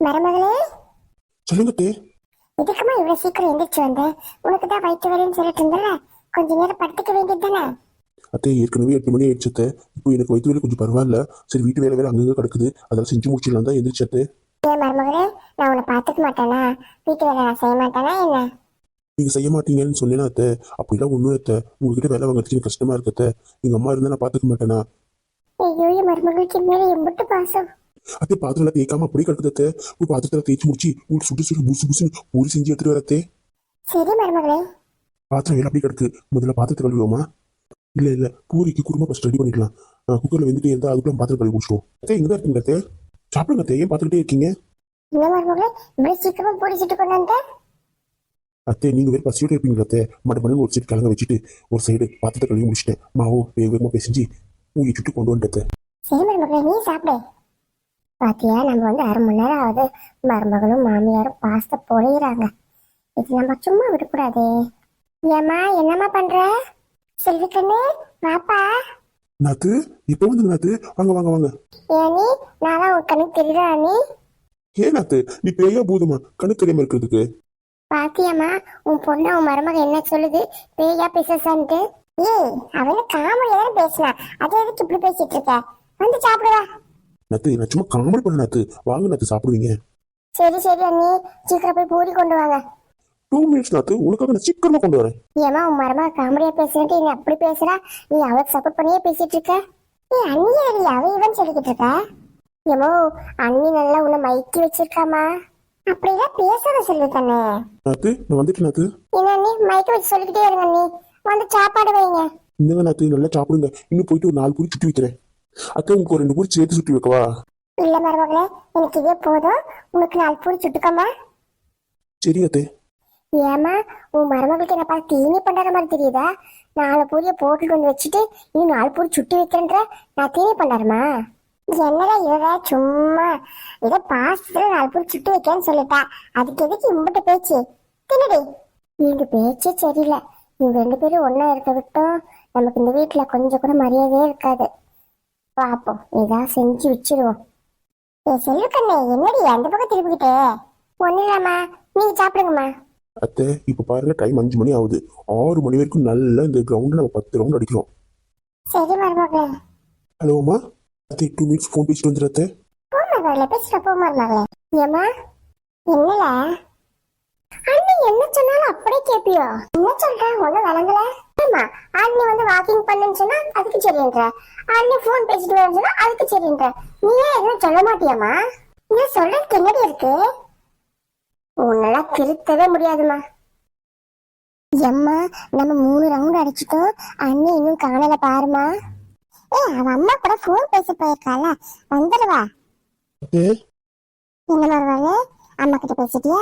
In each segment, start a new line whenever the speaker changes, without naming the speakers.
மருமகளே.
சொல்லுங்க அத்தே.
இதுக்குமா இவ்வளவு சீக்கிரம் எந்திரிச்சு வந்த? உனக்கு தான் வயிற்று வலின்னு சொல்லிட்டு இருந்தல கொஞ்ச நேரம் படுத்துக்க வேண்டியது தானே?
அத்தே ஏற்கனவே எட்டு மணி ஆயிடுச்சு அத்தை. இப்போ எனக்கு வயிற்று வேலை கொஞ்சம் பரவாயில்ல. சரி வீட்டு வேலை வேலை அங்கங்க கிடக்குது. அதெல்லாம் செஞ்சு முடிச்சிடலாம் தான் எந்திரிச்சு அத்தை.
ஏன் மருமகளே நான் உன்னை பார்த்துக்க மாட்டேனா? வீட்டு வேலை நான் செய்ய மாட்டேனா என்ன?
நீங்க செய்ய மாட்டீங்கன்னு சொன்னேன்னா அத்தை. அப்படிலாம் ஒன்றும் அத்தை. உங்ககிட்ட வேலை வாங்குறதுக்கு எனக்கு கஷ்டமா இருக்கு அத்தை. எங்க அம்மா இருந்தா நான் பார்த்துக்க மாட்டேனா?
ஐயோ என் மருமகளுக்கு மேலே எம்பிட்டு பாசம்.
அத்தை பாத்திரம் தேய்க்காம அப்படியே கிடக்குது அத்தை. ஒரு பாத்திரத்தில் தேய்ச்சி முடிச்சு உங்களுக்கு சுட்டு சுட்டு புசு புசுன்னு பூரி செஞ்சு எடுத்துட்டு வர அத்தை.
சரி மருமகளே.
பாத்திரம் வேலை அப்படியே கிடக்கு. முதல்ல பாத்திரத்தை கழுவுவோமா இல்ல இல்ல பூரிக்கு குருமா ஃபஸ்ட் ரெடி பண்ணிக்கலாம். குக்கர்ல வெந்துட்டே இருந்தா அதுக்குள்ள பாத்திரம் கழுவி முடிச்சிடுவோம். அத்தை எங்க தான் இருக்கீங்க அத்தை? சாப்பிடுங்க அத்தை ஏன் பார்த்துக்கிட்டே இருக்கீங்க? அத்தை நீங்க வேறு பசியோட இருப்பீங்களா அத்தை? மட்ட பண்ணி ஒரு சைடு கிழங்க வச்சுட்டு ஒரு சைடு பாத்திரத்தை கழுவி முடிச்சிட்டேன். மாவோ வேக வேகமாக பேசிஞ்சு ஊங்கி சுட்டு கொண்டு வந்துட்டு
சரி மருமகளே நீ சாப்பிடு பாத்தியா? நம்ம வந்து அரை மணி நேரம் ஆகுது. மருமகளும் மாமியாரும் பாஸ்தா பொழியிறாங்க இது நம்ம சும்மா விடக்கூடாதே. ஏம்மா என்னம்மா பண்ற? செல்வி கண்ணு வாப்பா.
நாத்து இப்போ வந்து நாத்து வாங்க வாங்க வாங்க.
ஏனி நான் தான் உன் கண்ணுக்கு தெரியல நீ
ஏன் நாத்து நீ பேயா பூதமா? கண்ணு தெரியாம இருக்கிறதுக்கு.
பாத்தியாம்மா உன் பொண்ணு உன் மருமக என்ன சொல்லுது? பேயா பேசான்ட்டு ஏய் அவன காமெடியா பேசினா. அதை எதுக்கு இப்படி பேசிட்டு இருக்க? வந்து சாப்பிடுவா.
நாத்து நான் சும்மா காமெடி பண்ண நாத்து. வாங்க நாத்து சாப்பிடுவீங்க.
சரி சரி அண்ணி. சீக்கிரம் போய் பூரி கொண்டு வாங்க.
டூ மினிட்ஸ் நாத்து உனக்காக நான் சீக்கிரமா கொண்டு வரேன்.
ஏமா உன் மருமக காமெடியா பேசுறேன்ட்டு நீ அப்படி பேசுறா? நீ அவளுக்கு சப்போர்ட் பண்ணியே பேசிட்டு இருக்க. நீ அண்ணி அடி அவ இவன் சொல்லிக்கிட்டு இருக்க? ஏமோ அண்ணி நல்லா உன்னை மயக்கி வச்சிருக்காமா? அப்படிலாம் பேசாத சொல்லு தானே
நாத்து நான் வந்துட்டு நாத்து.
என்ன அண்ணி மயக்க வச்சு சொல்லிக்கிட்டே இருங்க அண்ணி. வந்து சாப்பாடு வைங்க.
இந்தங்க நாத்து நல்லா சாப்பிடுங்க. இன்னும் போயிட்டு ஒரு நாலு பூரி சுட்டி வைக்கிறேன். உங்களுக்கு ஒரு ரெண்டு பூரி சேர்த்து சுட்டி வைக்கவா?
இல்ல மருமகளே எனக்கு இதே போதும். உனக்கு நாலு பூரி சுட்டுக்கம்மா
சரி அத்தை.
ஏமா உன் மருமகளுக்கு என்ன பார்த்து தீனி பண்ற மாதிரி தெரியுதா? நாலு பூரியை போட்டுட்டு வந்து வச்சுட்டு நீ நாலு பூரி சுட்டு வைக்கிறேன்ற நான் தீனி பண்ணாருமா என்னடா இவ சும்மா. ஏதோ பாசத்துல நாலு பூரி சுட்டு வைக்கேன்னு சொல்லிட்டா. அதுக்கு எதுக்கு இம்பிட்ட பேச்சு? தின்னடி நீங்க பேச்சே சரியில்லை. இவங்க ரெண்டு பேரும் ஒண்ணா இருக்க விட்டோம். நமக்கு இந்த வீட்டுல கொஞ்சம் கூட மரியாதையே இருக்காது. பாப்போம். ஏதாவது செஞ்சு வச்சிருவோம். ஏ செல்லுக்கண்ணே என்னடி அந்த பக்கம் திருப்பிக்கிட்டே ஒன்றும் இல்லம்மா நீங்க சாப்பிடுங்கம்மா.
அத்தை இப்போ பாருங்க டைம் அஞ்சு மணி ஆகுது. ஆறு மணி வரைக்கும் நல்லா இந்த கிரவுண்டில் நம்ம பத்து ரவுண்ட் அடிக்கிறோம்.
சரி மருமகளே.
ஹலோ அம்மா. அத்தை டூ மினிட்ஸ் ஃபோன் பேசிட்டு வந்துடு அத்தை.
போ மருமகளே பேசுற போ மருமகளே. ஏம்மா என்னல? அண்ணி என்ன சொன்னாலும் அப்படியே கேப்பியோ. என்ன சொல்ற? ஒண்ணு விளங்கல. ஆமா அண்ணி வந்து வாக்கிங் பண்ணுன்னு சொன்னா அதுக்கு சரின்ற. அண்ணி ஃபோன் பேசிட்டு வரேன்னு சொன்னா அதுக்கு சரின்ற. நீ ஏன் எதுவும் சொல்ல மாட்டியாம்மா? நீ சொல்றதுக்கு என்னடி இருக்கு? உன்னெல்லாம் திருத்தவே முடியாதுமா எம்மா நம்ம மூணு ரவுண்ட் அடிச்சிட்டோம். அண்ணி இன்னும் காணல பாருமா ஏ அவ அம்மா கூட ஃபோன் பேச போயிருக்கால வந்துடுவா. என்ன மருமகளே அம்மா கிட்ட பேசிட்டியா?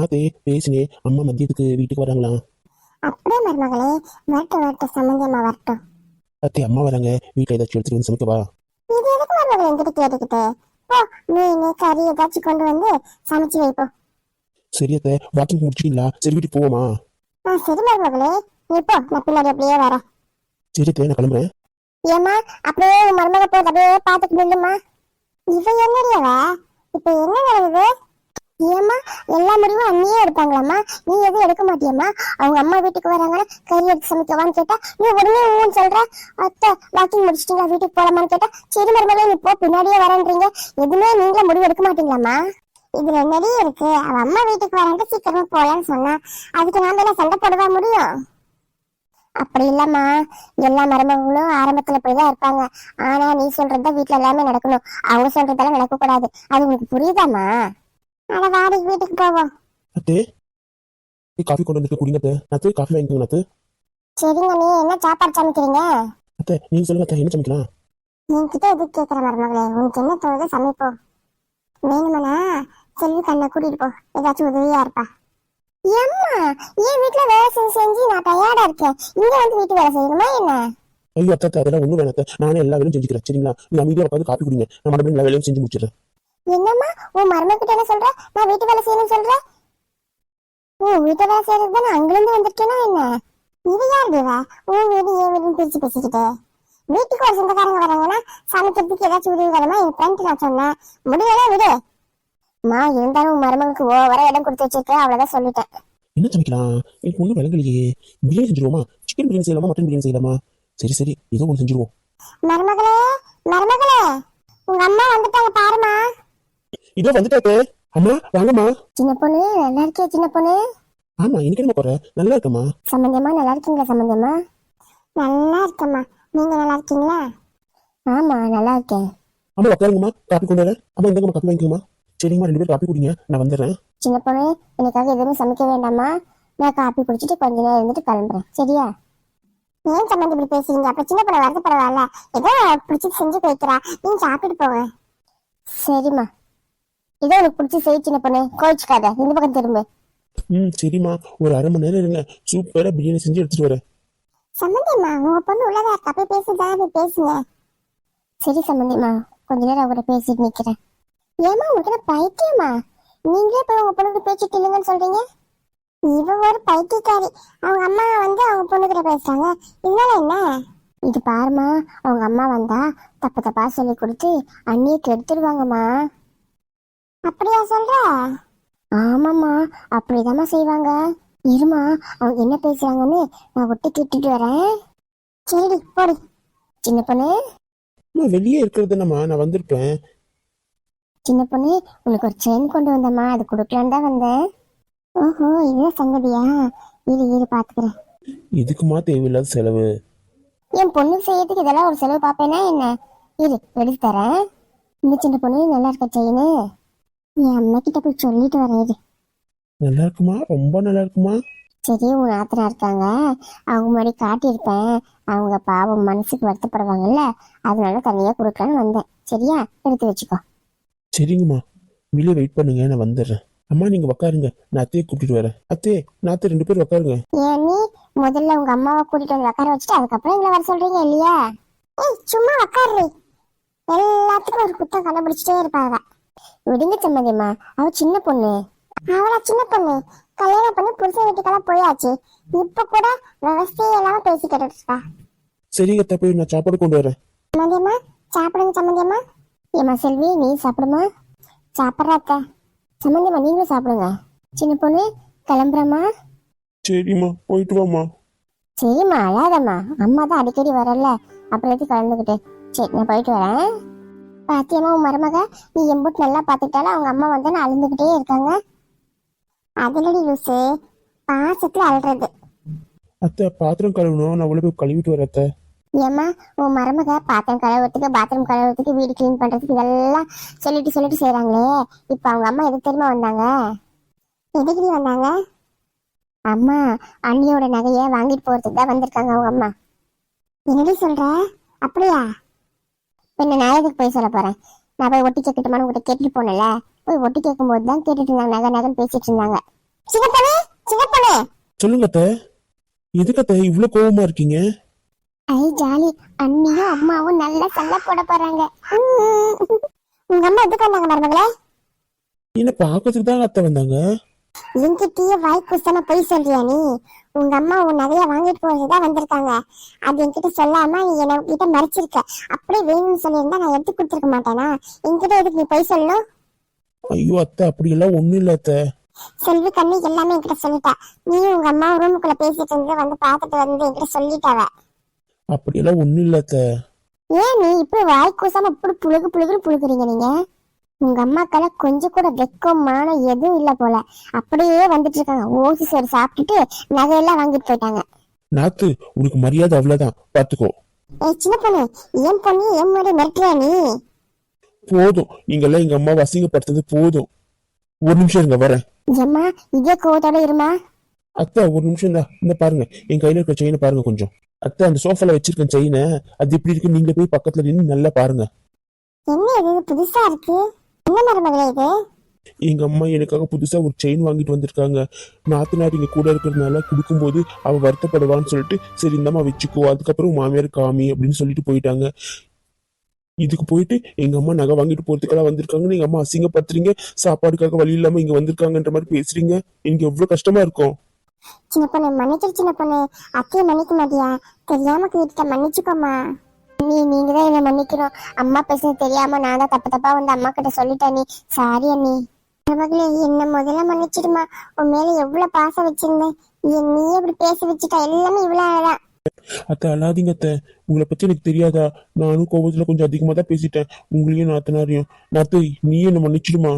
ஆத்தே பேசினே அம்மா மதியத்துக்கு வீட்டுக்கு வராங்களாம்
அப்படியே மருமகளே வரட்டும் வரட்டும். சம்பந்தியம்மா வரட்டும்.
அத்தை அம்மா வராங்க. வீட்டில் ஏதாச்சும் எடுத்துட்டு வந்து சமைக்கவா?
இது எதுக்கு மருமகளே என்கிட்ட கேட்டுக்கிட்டு? போ மீன் கறி ஏதாச்சும் கொண்டு வந்து சமைச்சு வைப்போம்
சரி அத்தை வாக்கிங் முடிச்சிட்டீங்களா? சரி வீட்டுக்கு போவோமா?
ஆ சரி மருமகளே. நீ போ நான் பின்னாடி அப்படியே வரேன்.
சரி அத்தை நான் கிளம்புறேன்.
ஏம்மா அப்படியே உன் மருமக போது அப்படியே பார்த்துட்டு நில்லுமா இவ என்னடி அவ? இப்ப என்ன நடக்குது? ஏம்மா எல்லா முடிவும் அண்ணியே எடுப்பாங்களாம்மா? நீ எதுவும் எடுக்க மாட்டியம்மா? அவங்க அம்மா வீட்டுக்கு வராங்கன்னா கறி எடுத்து சமைக்கவான்னு கேட்டா நீ உடனே ஊன்னு சொல்ற? அத்தை வாக்கிங் முடிச்சிட்டீங்களா? வீட்டுக்கு போலாமான்னு கேட்டா சரி மருமகளே நீ போ பின்னாடியே வரேன்றீங்க. எதுவுமே நீங்களே முடிவு எடுக்க மாட்டீங்களாம்மா? இதுல என்னடி இருக்கு? அவ அம்மா வீட்டுக்கு வராங்க சீக்கிரமா போலான்னு சொன்னா. அதுக்கு நாம என்ன சண்டை போடவா முடியும்? அப்படி இல்லம்மா. எல்லா மருமகளும் ஆரம்பத்துல இப்படிதான் இருப்பாங்க. ஆனா நீ சொல்றதுதான் வீட்டுல எல்லாமே நடக்கணும். அவங்க சொல்றதெல்லாம் நடக்க கூடாது அது உங்களுக்கு புரியுதாம்மா? அட வாடி வீட்டுக்கு போவோம்.
அத்தே போய் காஃபி கொண்டு வந்துட்டு குடிங்க அத்தை. நாத்து காஃபி வாங்கிக்கோங்க நாத்து
சரிங்க நீ என்ன சாப்பாடு சமைக்கிறீங்க?
அத்தை நீங்க சொல்லுங்க அத்தை என்ன சமைக்கலாம்?
என்கிட்ட எதுக்கு கேட்கிற மருமகளே? உனக்கு என்ன தோணுதோ சமைப்போம் வேணுமனா செல்வி கண்ணை கூட்டிட்டு போ. ஏதாச்சும் உதவியா இருப்பா. ஏம்மா என் வீட்டுல வேலை செஞ்சு செஞ்சு நான் டயர்டா இருக்கேன். இங்க வந்து வீட்டு வேலை செய்யணுமா என்ன?
ஐயோ அத்தை அத்தை, அதெல்லாம் ஒன்றும் வேணாம் அத்தை. நானே எல்லா வேலையும் செஞ்சுக்கிறேன். சரிங்களா? நீங்க அமைதியாக உட்காந்து காஃபி குடிங்க. நான் மறுபடியும் எல்லா வேலையும் செஞ்சு முடிச்சிடுறேன்.
என்னம்மா உன் மருமக கிட்ட என்ன சொல்ற? நான் வீட்டு வேலை செய்யணும்னு சொல்ற? உன் வீட்டு வேலை செய்யறது தானே அங்கிருந்து வந்திருக்கேனா என்ன? இது யார் தேவா? உன் வீடு என் வீடுன்னு பிரிச்சு பேசிக்கிட்டு. வீட்டுக்கு ஒரு சொந்தக்காரங்க வராங்கன்னா சமைக்கிறதுக்கு ஏதாச்சும் உதவி வேணுமா? என் ஃப்ரெண்ட் நான் சொன்னேன். முடியல விடு. மா இருந்தாலும் உன் மருமகளுக்கு ஓவரா இடம் கொடுத்து வச்சிருக்க அவ்வளவுதான் சொல்லிட்டேன்.
என்ன சமைக்கலாம் எனக்கு ஒன்றும் விளங்கலையே பிரியாணி செஞ்சுருவோமா? சிக்கன் பிரியாணி செய்யலாமா? மட்டன் பிரியாணி செய்யலாமா? சரி சரி ஏதோ ஒன்று செஞ்சுருவோம்.
மருமகளே மருமகளே உங்க அம்மா வந்துட்டாங்க பாருமா
இதோ வந்துட்டாத்தே அம்மா வாங்கம்மா.
சின்ன பொண்ணு நல்லா இருக்கியா சின்ன பொண்ணு?
ஆமா இன்னைக்கு என்ன குறை நல்லா இருக்கம்மா.
சம்பந்தியமா நல்லா இருக்கீங்களா சம்பந்தியமா நல்லா இருக்கம்மா. நீங்க நல்லா இருக்கீங்களா? ஆமா நல்லா இருக்கேன்.
அம்மா உட்காருங்கம்மா காப்பி கொண்டு வரேன் அம்மா இந்தங்கம்மா காப்பி வாங்கிக்கோமா சரிங்கம்மா ரெண்டு பேரும் காப்பி குடிங்க. நான் வந்துடுறேன்.
சின்ன பொண்ணு எனக்காக எதுவுமே சமைக்க வேண்டாமா நான் காப்பி குடிச்சிட்டு கொஞ்ச நேரம் இருந்துட்டு கிளம்புறேன். சரியா? ஏன் சம்மந்தி இப்படி பேசுறீங்க? அப்ப சின்ன பொண்ணு வரது பரவாயில்ல. ஏதோ பிடிச்சது செஞ்சு வைக்கிறா நீங்க சாப்பிட்டு போங்க. சரிம்மா. ஏதோ உனக்கு பிடிச்சி செய் சின்ன பொண்ணு. கோவிச்சுக்காத. இந்த பக்கம் திரும்ப.
ம் சரிம்மா. ஒரு அரை மணி நேரம் இருங்க. சூப்பரா பிரியாணி செஞ்சு எடுத்துட்டு வரேன்.
சம்மந்தியம்மா உங்க பொண்ணு உள்ளதா இருக்கா? போய் பேசுறதா போய் பேசுங்க. சரி சம்மந்தியம்மா. கொஞ்ச நேரம் அவரை பேசிட்டு நிக்கிறேன். ஏமா உங்களுக்கு பைத்தியமா நீங்களே போய் உங்க பொண்ணுக்கு பேச்சு இல்லைங்கன்னு சொல்றீங்க? இவ ஒரு பைத்தியக்காரி. அவங்க அம்மா வந்து அவங்க பொண்ணுகிட்ட பேசுறாங்க. இதனால என்ன? இது பாருமா அவங்க அம்மா வந்தா தப்பு தப்பா சொல்லி கொடுத்து அண்ணியை கெடுத்துருவாங்கம்மா அப்படியா சொல்ற? ஆமாம்மா அப்படிதாம்மா செய்வாங்க. இருமா அவங்க என்ன பேசுறாங்கன்னு நான் ஒட்டி கேட்டுட்டு வரேன். சரிடி போடி. சின்ன பொண்ணு.
அம்மா வெளியே இருக்கிறது என்னம்மா நான் வந்திருப்பேன்.
சின்ன பொண்ணு உனக்கு ஒரு செயின் கொண்டு வந்தம்மா அது கொடுக்கலான்னு தான் வந்தேன். ஓஹோ இதுதான் சங்கதியா? இரு இரு பாத்துக்கிறேன்.
இதுக்குமா தேவையில்லாத செலவு?
என் பொண்ணு செய்யறதுக்கு இதெல்லாம் ஒரு செலவு பாப்பேனா என்ன? இரு எடுத்து தரேன். இந்த சின்ன பொண்ணு நல்லா இருக்க செயின். என் அம்மா கிட்ட போய் சொல்லிட்டு வரேன்
நல்லா இருக்குமா ரொம்ப நல்லா இருக்குமா
சரி உன் ஆத்திரா இருக்காங்க. அவங்க முன்னாடி காட்டியிருப்பேன். அவங்க பாவம் மனசுக்கு வருத்தப்படுவாங்கல்ல. அதனால தனியா கொடுக்கலான்னு வந்தேன். சரியா? எடுத்து வச்சுக்கோ.
சரிங்கம்மா. வெளியே வெயிட் பண்ணுங்க நான் வந்துடுறேன். அம்மா நீங்க உக்காருங்க. நான் அத்தையை கூப்பிட்டுட்டு வரேன். அத்தே நான் அத்தை ரெண்டு பேரும் உட்காருங்க
ஏன் நீ? முதல்ல உங்க அம்மாவை கூட்டிட்டு வந்து உட்கார வச்சுட்டு அதுக்கப்புறம் எங்களை வர சொல்றீங்க இல்லையா? ஏய் சும்மா உட்காரு எல்லாத்துக்கும் ஒரு குத்தம் கண்டுபிடிச்சிட்டே இருப்பாங்க விடுங்க சம்மதியம்மா அவ சின்ன பொண்ணு. அவளா சின்ன பொண்ணு. கல்யாணம் பண்ணி புருஷன் வீட்டுக்கெல்லாம் போயாச்சு. இப்ப கூட விவசாயம் இல்லாம பேசி கேட்டுட்டு இருக்கா
சரிங்க போய் நான் சாப்பாடு கொண்டு வரேன்.
சம்மந்தியம்மா சாப்பிடுங்க சம்மந்தியம்மா ஏம்மா செல்வி நீ சாப்பிடுமா? சாப்பிட்ற அத்தை. சம்மந்தியம்மா நீங்களும் சாப்பிடுங்க. சின்ன பொண்ணு கிளம்புறம்மா?
சரிம்மா போயிட்டு வாம்மா.
சரிம்மா அழாதம்மா. அம்மா தான் அடிக்கடி வரல. அப்புறம் எதுக்கு கலந்துக்கிட்டு. சரி நான் போயிட்டு வரேன். பாத்தியம்மா உன் மருமக நீ எம்புட்டு நல்லா பார்த்துக்கிட்டாலும் அவங்க அம்மா வந்து அழுந்துக்கிட்டே இருக்காங்க. அதுலடி லூசு பாசத்துல அழுறது.
அத்தை பாத்திரம் கழுவணும். நான் உள்ள போய் கழுவிட்டு வரேன் அத்தை.
ஏம்மா உன் மருமக பாத்திரம் கழுவுறதுக்கு பாத்ரூம் கழுவுறதுக்கு வீடு க்ளீன் பண்றதுக்கு இதெல்லாம் சொல்லிட்டு சொல்லிட்டு செய்றாங்களே. இப்போ அவங்க அம்மா எதுக்கு தெரியுமா வந்தாங்க? எதுக்கு வந்தாங்க? அம்மா அண்ணியோட நகையை வாங்கிட்டு போறதுக்கு தான் வந்திருக்காங்க அவங்க அம்மா. என்னடி சொல்ற? அப்படியா? பின்ன நான் எதுக்கு போய் சொல்ல போறேன்? நான் போய் ஒட்டி கேட்கட்டுமான்னு உங்ககிட்ட கேட்டுட்டு போனேன்ல. போய் ஒட்டி கேட்கும்போது தான் கேட்டுட்டு இருந்தாங்க நகை நகைன்னு பேசிட்டு இருந்தாங்க. சின்ன பொண்ணு
சொல்லுங்க அத்தை. எதுக்கு அத்தை இவ்வளவு கோவமா இருக்கீங்க?
ஐ ஜாலி. அண்ணியும் அம்மாவும் நல்லா சண்டை போட போறாங்க. உம். உங்க அம்மா எதுக்கு வந்தாங்க மருமகளே?
என்ன பாக்கிறதுக்கு தான் அத்தை வந்தாங்க.
என்கிட்டயே வாய் குசாம போய் சொல்றியா நீ? உங்க அம்மா உன் நகைய வாங்கிட்டு போறதுதான் வந்திருக்காங்க. அது என்கிட்ட சொல்லாம நீ என்ன கிட்ட மறைச்சிருக்க. அப்படியே வேணும்னு சொல்லியிருந்தா நான் எடுத்து கொடுத்துருக்க மாட்டேனா? என்கிட்ட எதுக்கு நீ போய் சொல்லணும்?
ஐயோ அத்தை அப்படியெல்லாம் ஒண்ணும் இல்ல அத்தை.
செல்வி கண்ணி எல்லாமே என்கிட்ட சொல்லிட்டா. நீ உங்க அம்மா ரூமுக்குள்ள பேசிட்டு இருந்து வந்து பார்த்துட்டு வந்து என்கிட்ட சொல்லிட்டாவ
அப்படியெல்லாம் ஒண்ணும் இல்ல அத்தை.
ஏன் நீ இப்படி வாய் கூசாம இப்படி புழுகு புழுகுன்னு புழுகுறீங்க நீங்க? உங்க அம்மாக்கெல்லாம் கொஞ்சம் கூட வெக்கம் மானம் எதுவும் இல்ல போல. அப்படியே வந்துட்டு இருக்காங்க. ஓசி சோறு சாப்பிட்டுட்டு நகையெல்லாம் வாங்கிட்டு போயிட்டாங்க.
நாத்து உனக்கு மரியாதை அவ்வளவுதான். பாத்துக்கோ.
ஏய் சின்ன பொண்ணு ஏன் பொண்ணு ஏன் முன்னாடி மிரட்டுறியா நீ?
போதும். நீங்க எல்லாம் எங்க அம்மாவை அசிங்கப்படுத்துறது போதும். ஒரு நிமிஷம் இருங்க வரேன்.
ஏம்மா இதே கோவத்தோட இருமா?
அத்தை ஒரு நிமிஷம் தான் இந்த பாருங்க. என் கையில இருக்க செயினை பாருங்க கொஞ்சம். அத்தை அந்த சோஃபால வச்சிருக்க செயினை அது எப்படி இருக்கு? நீங்க போய் பக்கத்துல நின்று நல்லா பாருங்க.
என்ன இது புதுசா இருக்கு? என்ன மருமகளே இது?
எங்க அம்மா எனக்காக புதுசா ஒரு செயின் வாங்கிட்டு வந்திருக்காங்க. நாத்தனார் இங்க கூட இருக்கிறதுனால கொடுக்கும்போது அவ வருத்தப்படுவான்னு சொல்லிட்டு சரி இந்தம்மா வச்சுக்கோ. அதுக்கப்புறம் மாமியார் காமி அப்படின்னு சொல்லிட்டு போயிட்டாங்க. இதுக்கு போயிட்டு எங்க அம்மா நகை வாங்கிட்டு போறதுக்கெல்லாம் வந்திருக்காங்க. எங்க அம்மா அசிங்கப்படுத்துறீங்க. சாப்பாடுக்காக வழி இல்லாம இங்க வந்திருக்காங்கன்ற மாதிரி பேசுறீங்க. எனக்கு எவ்வளவு கஷ்டமா இருக்கும்.
சின்ன பொண்ணு மன்னிச்சிரு சின்ன பொண்ணு. அத்தையை மன்னிக்க மாட்டியா? தெரியாம கேட்டுட்ட மன்னிச்சுக்கோமா நீ நீங்க தான் என்ன மன்னிக்கணும். அம்மா பேசுறது தெரியாம நான் தான் தப்பு தப்பா வந்து அம்மா கிட்ட சொல்லிட்டேன் நீ. சாரி அண்ணி. மருமகளே என்ன முதல்ல மன்னிச்சிடுமா? உன் மேல எவ்வளவு பாசம் வச்சிருந்தேன். நீ நீயே இப்படி பேச வச்சுட்டா? எல்லாமே இவ்வளவு தான்
அத்தை அழாதீங்க அத்தை. உங்களை பத்தி எனக்கு தெரியாதா? நானும் கோபத்துல கொஞ்சம் அதிகமா தான் பேசிட்டேன். உங்களையும் நாத்தனாரையும். நாத்து நீ என்ன மன்னிச்சிடுமா?